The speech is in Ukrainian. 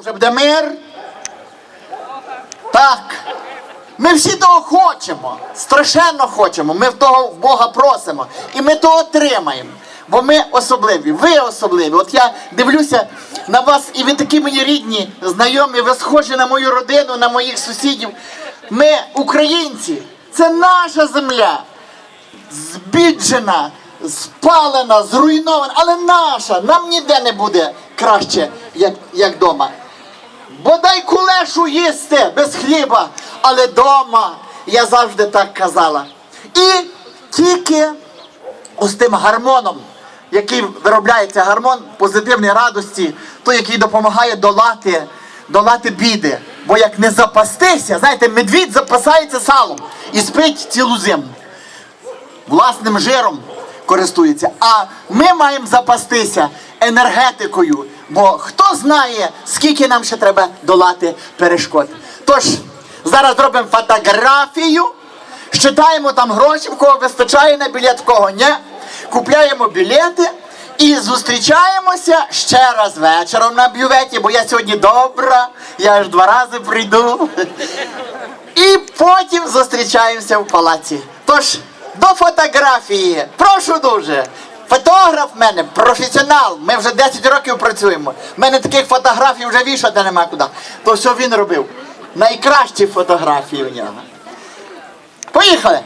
вже буде мир. Так. Ми всі того хочемо, страшенно хочемо. Ми в того в Бога просимо. І ми то отримаємо. Бо ми особливі, ви особливі. От я дивлюся на вас, і ви такі мені рідні, знайомі, ви схожі на мою родину, на моїх сусідів. Ми, українці, це наша земля. Збіджена, спалена, зруйнована, але наша. Нам ніде не буде краще, як, як вдома. Кулешу їсти без хліба, але дома я завжди так казала. І тільки з тим гармоном, який виробляється гармон позитивної радості, той, який допомагає долати, долати біди. Бо як не запастися, знаєте, медвідь запасається салом і спить цілу зиму власним жиром користується. А ми маємо запастися енергетикою, бо хто знає, скільки нам ще треба долати перешкод. Тож, зараз зробимо фотографію, щитаємо там гроші, в кого вистачає на білет, в кого ні. Купляємо білети. І зустрічаємося ще раз вечором на бюветі, бо я сьогодні добра, я аж два рази прийду. І потім зустрічаємося в палаці. Тож, до фотографії. Прошу дуже. Фотограф в мене професіонал. Ми вже 10 років працюємо. У мене таких фотографій вже вішати нема куди. То що він робив? Найкращі фотографії у нього. Поїхали!